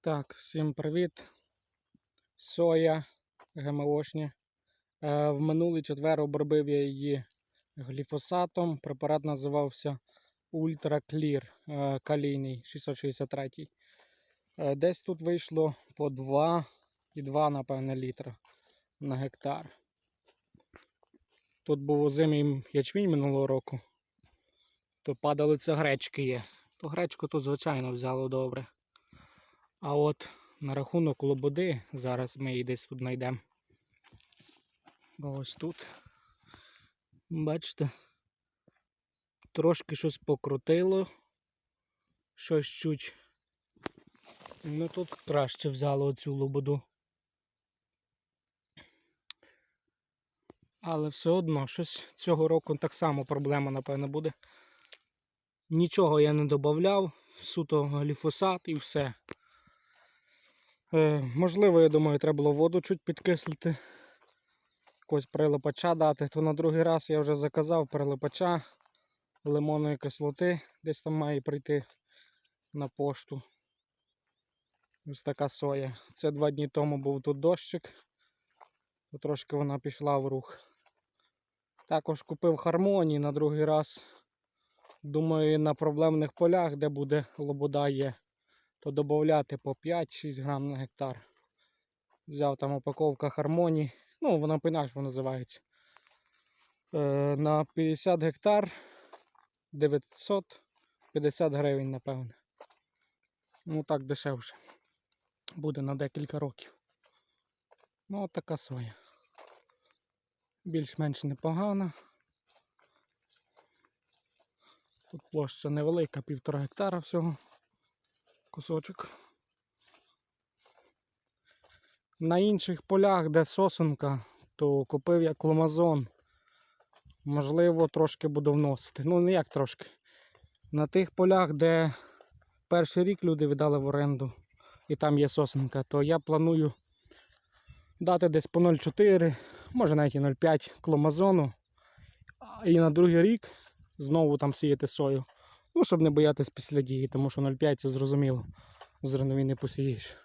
Так, всім привіт. Соя ГМОшня. Е, в минулий четвер обробив я її гліфосатом. Препарат називався Ultra Clear е, калійний 663. Е, десь тут вийшло по 2,2, напевне, літра на гектар. Тут був озимий ячмінь минулого року. То падалиця гречки є. То гречку тут, звичайно, взяло добре. А от на рахунок лободи, зараз ми її десь тут знайдемо. Ось тут. Бачите, трошки щось покрутило. Щось чуть. Ну тут краще взяло оцю лободу. Але все одно, щось цього року так само проблема, напевно, буде. Нічого я не додавав, суто гліфосат і все. Е, можливо, я думаю, треба було воду чуть підкислити. Якогось прилипача дати, то на другий раз я вже заказав прилипача лимонної кислоти. Десь там має прийти на пошту. Ось така соя. Це два дні тому був тут дощик, то трошки вона пішла в рух. Також купив хармонії на другий раз. Думаю, на проблемних полях, де буде лобода є, то додати по 5-6 грам на гектар. Взяв там упаковка хармонії. Ну, вона по-інакшому називається. Е, на 50 гектар 950 гривень, напевне. Ну так дешевше. Буде на декілька років. Ну, от така соя. Більш-менш непогана. Тут площа невелика, півтора гектара всього. Кусочок. На інших полях, де сосенка, то купив я кломазон. Можливо, трошки буду вносити. Ну, не як трошки. На тих полях, де перший рік люди віддали в оренду і там є сосенка, то я планую дати десь по 0,4, може навіть і 0,5 кломазону. І на другий рік знову там сіяти сою. Ну, щоб не боятись після дії, тому що 0,5 це зрозуміло. Зернові не посієш.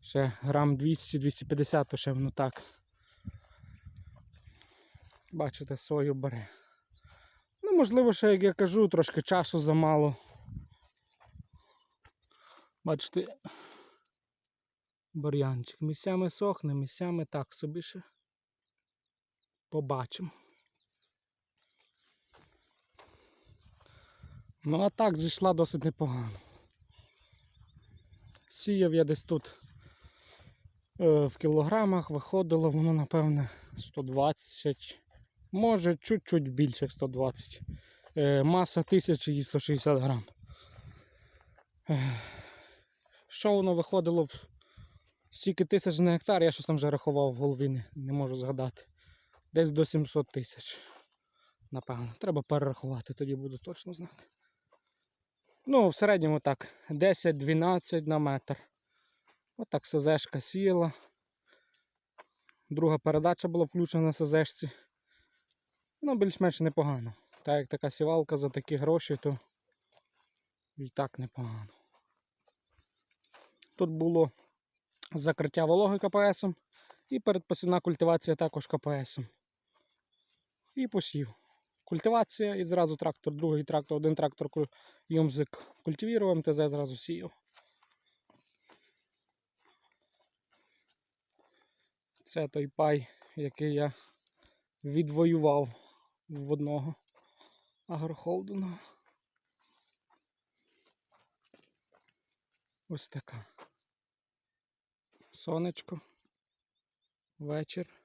Ще грам 200-250, то ще воно так. Бачите, сою бере. Ну, можливо, ще, як я кажу, трошки часу замало. Бачите, бур'янчик. Місцями сохне, місцями так собі ще. Побачимо. Ну, а так зійшла досить непогано. Сіяв я десь тут е, в кілограмах, виходило воно, напевне, 120, може чуть-чуть більше як 120. Е, маса 1000 і 160 грам. Е, Що воно виходило в стільки тисяч на гектар, я щось там вже рахував в голові, не, не можу згадати. Десь до 700 тисяч. Напевно. Треба перерахувати, тоді буду точно знати. Ну, в середньому так, 10-12 на метр. Отак СЗшка сіяла. Друга передача була включена на СЗшці. Ну, більш-менш непогано. Так як така сівалка за такі гроші, то і так непогано. Тут було закриття вологи КПСом і передпосівна культивація також КПСом. І посів. Культивація і зразу трактор, другий трактор, один трактор юмзик культивірував, МТЗ зразу сіяв. Це той пай, який я відвоював в одного агрохолдингу. Ось така. Сонечко. Вечір.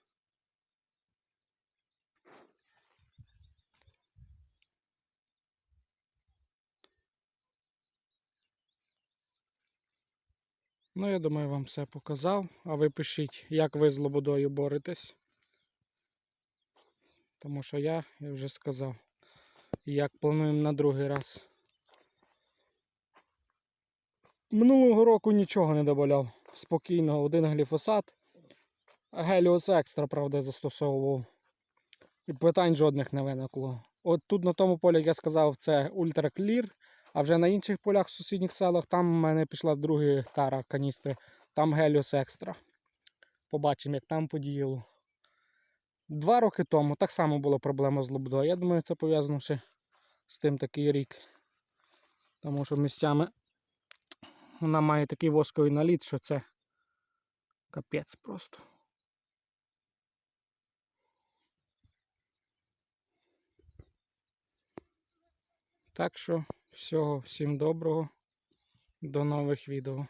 Ну, я думаю, вам все показав. А ви пишіть, як ви з лободою боретесь. Тому що я, я вже сказав, як плануємо на другий раз. Минулого року нічого не додавав. Спокійно, один гліфосат. Геліос екстра, правда, застосовував. І питань жодних не виникло. От тут на тому полі, як я сказав, це Clear, А вже на інших полях в сусідніх селах там в мене пішла друга тара каністри, там Геліос Екстра. Побачимо, як там подіяло. Два роки тому так само була проблема з лобдою. Я думаю, це пов'язано ще з тим такий рік. Тому що місцями вона має такий восковий наліт, що це капець просто. Так що всього всім доброго. До нових відео.